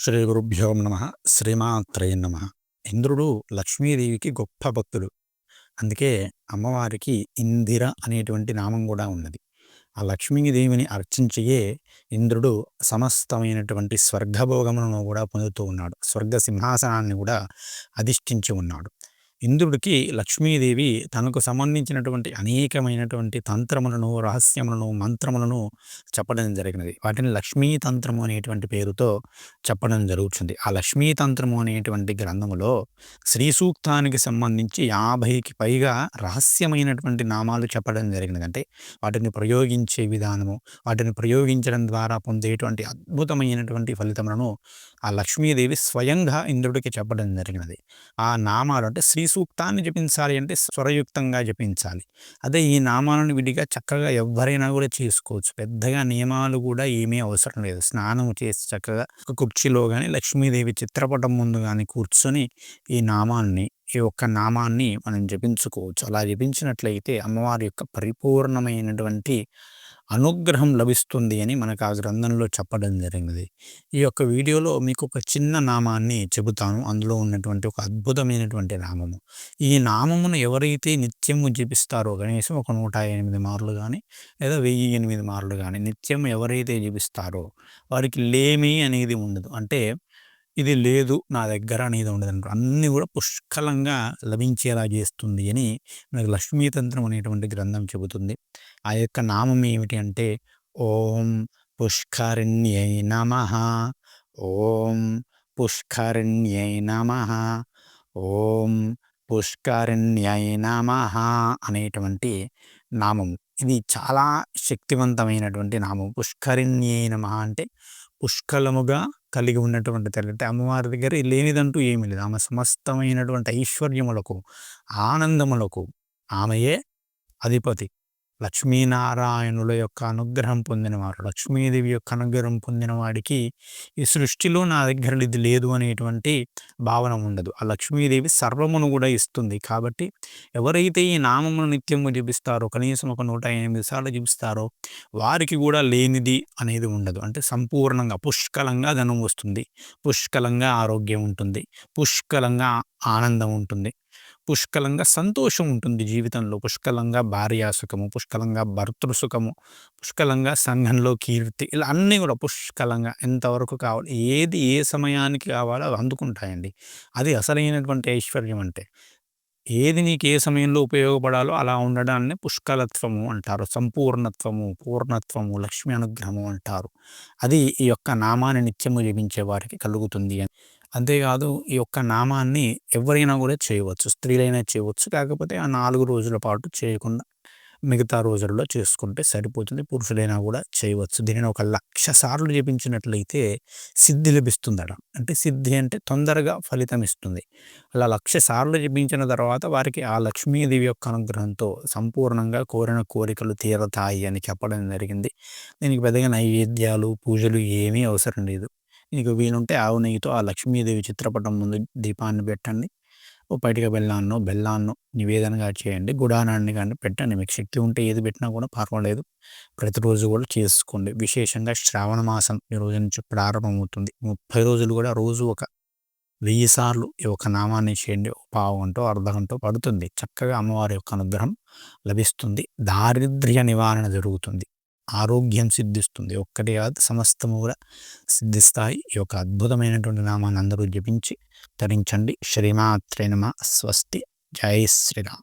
శ్రీ గురుభ్యో నమ శ్రీమాత్రయ నమ. ఇంద్రుడు లక్ష్మీదేవికి గొప్ప భక్తుడు. అందుకే అమ్మవారికి ఇందిర అనేటువంటి నామం కూడా ఉన్నది. ఆ లక్ష్మీదేవిని అర్చించయే ఇంద్రుడు సమస్తమైనటువంటి స్వర్గభోగములను కూడా పొందుతూ ఉన్నాడు. స్వర్గ సింహాసనాన్ని కూడా అధిష్ఠించి ఉన్నాడు. ఇంద్రుడికి లక్ష్మీదేవి తనకు సంబంధించినటువంటి అనేకమైనటువంటి తంత్రములను రహస్యములను మంత్రములను చెప్పడం జరిగినది. వాటిని లక్ష్మీ తంత్రము అనేటువంటి పేరుతో చెప్పడం జరుగుతుంది. ఆ లక్ష్మీ తంత్రము అనేటువంటి గ్రంథములో శ్రీ సూక్తానికి సంబంధించి యాభైకి పైగా రహస్యమైనటువంటి నామాలు చెప్పడం జరిగినది. అంటే వాటిని ప్రయోగించే విధానము వాటిని ప్రయోగించడం ద్వారా పొందేటువంటి అద్భుతమైనటువంటి ఫలితములను ఆ లక్ష్మీదేవి స్వయంగా ఇంద్రుడికి చెప్పడం జరిగినది. ఆ నామాలు అంటే శ్రీ సూక్తాన్ని జపించాలి అంటే స్వరయుక్తంగా జపించాలి. అదే ఈ నామాలను విడిగా చక్కగా ఎవరైనా కూడా చేసుకోవచ్చు. పెద్దగా నియమాలు కూడా ఏమీ అవసరం లేదు. స్నానం చేసి చక్కగా ఒక కుర్చీలో కానీ లక్ష్మీదేవి చిత్రపటం ముందు కానీ కూర్చొని ఈ నామాన్ని ఈ ఒక్క నామాన్ని మనం జపించుకోవచ్చు. అలా జపించినట్లయితే అమ్మవారి యొక్క పరిపూర్ణమైనటువంటి అనుగ్రహం లభిస్తుంది అని మనకు ఆ గ్రంథంలో చెప్పడం జరిగినది. ఈ యొక్క వీడియోలో మీకు ఒక చిన్న నామాన్ని చెబుతాను. అందులో ఉన్నటువంటి ఒక అద్భుతమైనటువంటి నామము. ఈ నామమును ఎవరైతే నిత్యము జపిస్తారో కనీసం ఒక నూట ఎనిమిది మార్లు కానీ లేదా వెయ్యి ఎనిమిది మార్లు కానీ నిత్యం ఎవరైతే జపిస్తారో వారికి లేమి అనేది ఉండదు. అంటే ఇది లేదు నా దగ్గర అనేది ఉండదు అంటారు. అన్నీ కూడా పుష్కలంగా లభించేలా చేస్తుంది అని మనకు లక్ష్మీతంత్రం అనేటువంటి గ్రంథం చెబుతుంది. ఆ యొక్క నామం ఏమిటి అంటే ఓం పుష్కరిణ్యై నమ ఓం పుష్కరిణ్యై నమ ఓం పుష్కరిణ్యై నమ అనేటువంటి నామం. ఇది చాలా శక్తివంతమైనటువంటి నామం. పుష్కరిణ్యై నమ అంటే పుష్కలముగా కలిగి ఉన్నటువంటి తల్లి. అంటే అమ్మవారి దగ్గర లేనిదంటూ ఏమీ లేదు. ఆమె సమస్తమైనటువంటి ఐశ్వర్యములకు ఆనందములకు ఆమెయే అధిపతి. లక్ష్మీనారాయణుల యొక్క అనుగ్రహం పొందినవారు. లక్ష్మీదేవి యొక్క అనుగ్రహం పొందిన వాడికి ఈ సృష్టిలో నా దగ్గర ఇది లేదు అనేటువంటి భావన ఉండదు. ఆ లక్ష్మీదేవి సర్వమును కూడా ఇస్తుంది. కాబట్టి ఎవరైతే ఈ నామమును నిత్యము జపిస్తారో కనీసం ఒక నూట ఎనిమిది సార్లు జపిస్తారో వారికి కూడా లేనిది అనేది ఉండదు. అంటే సంపూర్ణంగా పుష్కలంగా ధనం వస్తుంది. పుష్కలంగా ఆరోగ్యం ఉంటుంది. పుష్కలంగా ఆనందం ఉంటుంది. పుష్కలంగా సంతోషం ఉంటుంది జీవితంలో. పుష్కలంగా భార్యాసుఖము పుష్కలంగా భర్తృసుఖము పుష్కలంగా సంఘంలో కీర్తి ఇలా అన్నీ కూడా పుష్కలంగా ఎంతవరకు కావాలి ఏది ఏ సమయానికి కావాలో అవి అందుకుంటాయండి. అది అసలైనటువంటి ఐశ్వర్యం అంటే. ఏది నీకు ఏ సమయంలో ఉపయోగపడాలో అలా ఉండడాన్ని పుష్కలత్వము అంటారు. సంపూర్ణత్వము పూర్ణత్వము లక్ష్మీ అనుగ్రహము అంటారు. అది ఈ యొక్క నామాన్ని నిత్యము జపించే వారికి కలుగుతుంది అని. అంతేకాదు ఈ యొక్క నామాన్ని ఎవరైనా కూడా చేయవచ్చు. స్త్రీలైనా చేయవచ్చు. కాకపోతే ఆ నాలుగు రోజుల పాటు చేయకుండా మిగతా రోజుల్లో చేసుకుంటే సరిపోతుంది. పురుషులైనా కూడా చేయవచ్చు. దీనిని ఒక లక్ష సార్లు జపించినట్లయితే సిద్ధి లభిస్తుందట. అంటే సిద్ధి అంటే తొందరగా ఫలితం ఇస్తుంది. అలా లక్ష సార్లు జపించిన తర్వాత వారికి ఆ లక్ష్మీదేవి యొక్క అనుగ్రహంతో సంపూర్ణంగా కోరిన కోరికలు తీరతాయి అని చెప్పడం జరిగింది. దీనికి పెద్దగా నైవేద్యాలు పూజలు ఏమీ అవసరం లేదు. మీకు వీలుంటే ఆవు నెయ్యితో ఆ లక్ష్మీదేవి చిత్రపటం ముందు దీపాన్ని పెట్టండి. ఓ పైటిక బెల్లాన్నో బెల్లాన్నో నివేదనగా చేయండి. గుడానాన్ని కానీ పెట్టండి. మీకు శక్తి ఉంటే ఏది పెట్టినా కూడా పర్వాలేదు. ప్రతిరోజు కూడా చేసుకోండి. విశేషంగా శ్రావణ మాసం ఈ రోజు నుంచి ప్రారంభమవుతుంది. ముప్పై రోజులు కూడా రోజు ఒక వెయ్యి సార్లు ఈ ఒక నామాన్ని చేయండి. పావు గంట అర్ధ గంట పడుతుంది. చక్కగా అమ్మవారి యొక్క అనుగ్రహం లభిస్తుంది. దారిద్ర్య నివారణ జరుగుతుంది. ఆరోగ్యం సిద్ధిస్తుంది. ఒక్కటే కాదు సమస్తము కూడా సిద్ధిస్తాయి. ఈ యొక్క అద్భుతమైనటువంటి నామాన్ని అందరూ జపించి ధరించండి శ్రీమాత్రే నమ. స్వస్తి. జై శ్రీరామ్.